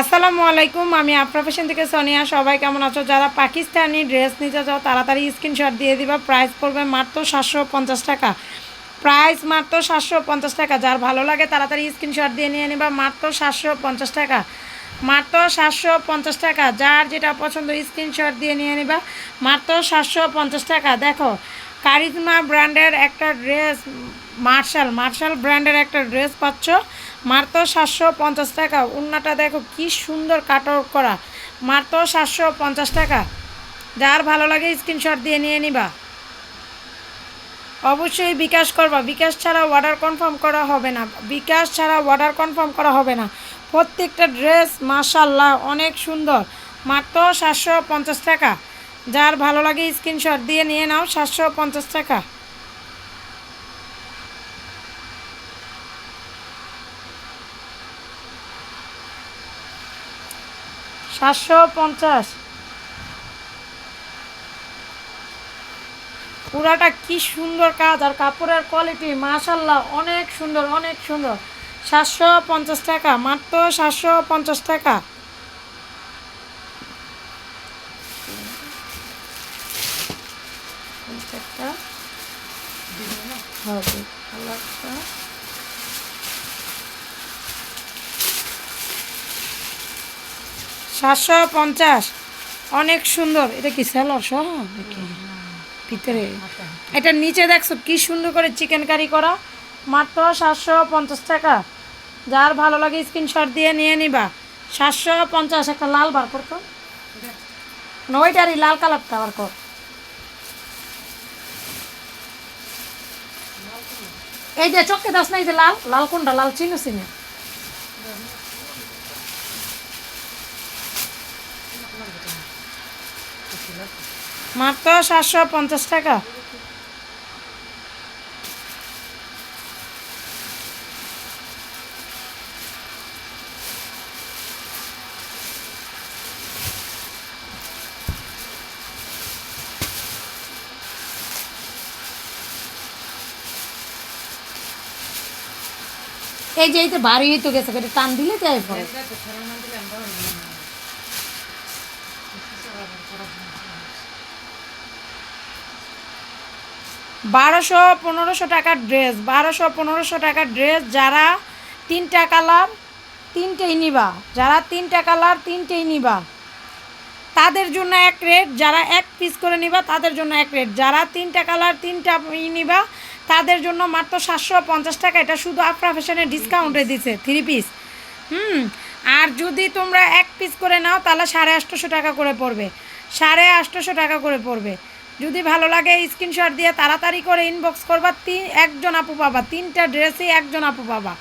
আসসালামু আলাইকুম, আমি আপনার পেশন থেকে সোনিয়া। সবাই কেমন আছো? যারা পাকিস্তানি ড্রেস নিতে চাও, তাড়াতাড়ি স্ক্রিনশট দিয়ে দিবা। প্রাইস পড়বে মাত্র সাতশো পঞ্চাশ টাকা। প্রাইস মাত্র সাতশো পঞ্চাশ টাকা। যার ভালো লাগে, তাড়াতাড়ি স্ক্রিনশট দিয়ে নিয়ে নিবা। মাত্র সাতশো পঞ্চাশ টাকা। মাত্র সাতশো পঞ্চাশ টাকা। যার যেটা পছন্দ, স্ক্রিনশট দিয়ে নিয়ে নিবা। মাত্র সাতশো পঞ্চাশ টাকা। দেখো, কারিজমা ব্র্যান্ডের একটা ড্রেস, মার্শাল মার্শাল ব্র্যান্ডের একটা ড্রেস পাচ্ছ। মাত্র সাতশো পঞ্চাশ টাকা। উন্নাটা দেখো কি সুন্দর কাট করা। মাত্র সাতশো পঞ্চাশ টাকা। যার ভালো লাগে স্ক্রিনশট দিয়ে নিয়ে নিবা। অবশ্যই বিকাশ করবা। বিকাশ ছাড়া অর্ডার কনফার্ম করা হবে না। বিকাশ ছাড়া অর্ডার কনফার্ম করা হবে না। প্রত্যেকটা ড্রেস মাশাল্লাহ অনেক সুন্দর। মাত্র সাতশো পঞ্চাশ টাকা। যার ভালো লাগে স্ক্রিনশট দিয়ে নিয়ে নাও সাতশো পঞ্চাশ টাকা। সাতশো পঞ্চাশ। পুরাটা কি সুন্দর কাজ, আর কাপড়ের কোয়ালিটি মাশাল্লাহ অনেক সুন্দর অনেক সুন্দর। সাতশো পঞ্চাশ টাকা, মাত্র সাতশো পঞ্চাশ টাকা। হবে সাতশো পঞ্চাশ। অনেক সুন্দর। এটা কি স্যালার সহ ভিতরে। এটা নিচে দেখছ কি সুন্দর করে চিকেন কারি করা। মাত্র সাতশো পঞ্চাশ টাকা। যার ভালো লাগে স্ক্রিনশট দিয়ে নিয়ে নিবা। সাতশো পঞ্চাশ একটা লাল বার করতো নয়টারই লাল কালারটা বার কর। এই যে চোখে দাস নাই যে লাল। লাল কোনটা? লাল চিনো চিনে। মাত্র সাতশো পঞ্চাশ টাকা। এই যে এই তো বাড়ি তো গেছে এটা টান দিলে যাই পরে বারোশো পনেরোশো টাকার ড্রেস, বারোশো পনেরোশো টাকার ড্রেস যারা তিনটা কালার, তিনটেই নিবা। যারা তিনটা কালার, তিনটেই নিবা। তাদের জন্য এক রেট, যারা এক পিস করে নিবা, তাদের জন্য এক রেট। যারা তিনটা কালার, তিনটা নিবা, তাদের জন্য মাত্র সাতশো পঞ্চাশ টাকা। এটা শুধু আফরা ফ্যাশনে ডিসকাউন্টে দিছে থ্রি পিস হুম? আর যদি তোমরা এক পিস করে নাও, তাহলে সাড়ে আটশোশো টাকা করে পড়বে। সাড়ে আটশোশো টাকা করে পড়বে। যদি ভালো লাগে স্ক্রিনশট দিয়ে তাড়াতাড়ি করে ইনবক্স করবা। তিন একজন আপু পাবা। তিনটা ড্রেসই একজন আপু পাবা।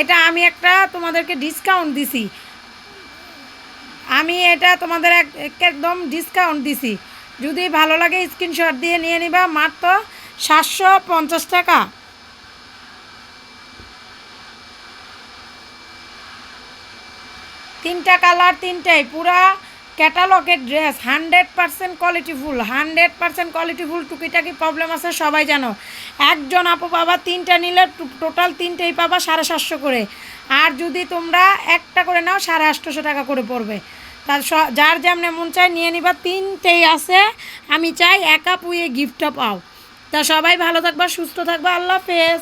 এটা আমি একটা তোমাদেরকে ডিসকাউন্ট দিছি। আমি এটা তোমাদের এক, একদম ডিসকাউন্ট দিছি। যদি ভালো লাগে স্ক্রিনশট দিয়ে নিয়ে নিবা। মাত্র সাতশো পঞ্চাশ টাকা। তিনটা কালার তিনটাই। পুরা ক্যাটালগের ড্রেস, হান্ড্রেড পার্সেন্ট কোয়ালিটিফুল হান্ড্রেড পার্সেন্ট কোয়ালিটিফুল টুকিটাকি প্রবলেম আছে, সবাই জানো। একজন আপু পাবা, তিনটা নিলে টোটাল তিনটেই পাবা সাড়ে সাতশো করে। আর যদি তোমরা একটা করে নাও, সাড়ে আটশোশো টাকা করে পড়বে। তার যার যেমন মন চায় নিয়ে নিবা, তিনটেই আছে। আমি চাই একা পুয়ে গিফটটা পাও। তা সবাই ভালো থাকবা, সুস্থ থাকবা, আল্লাহ হাফেজ।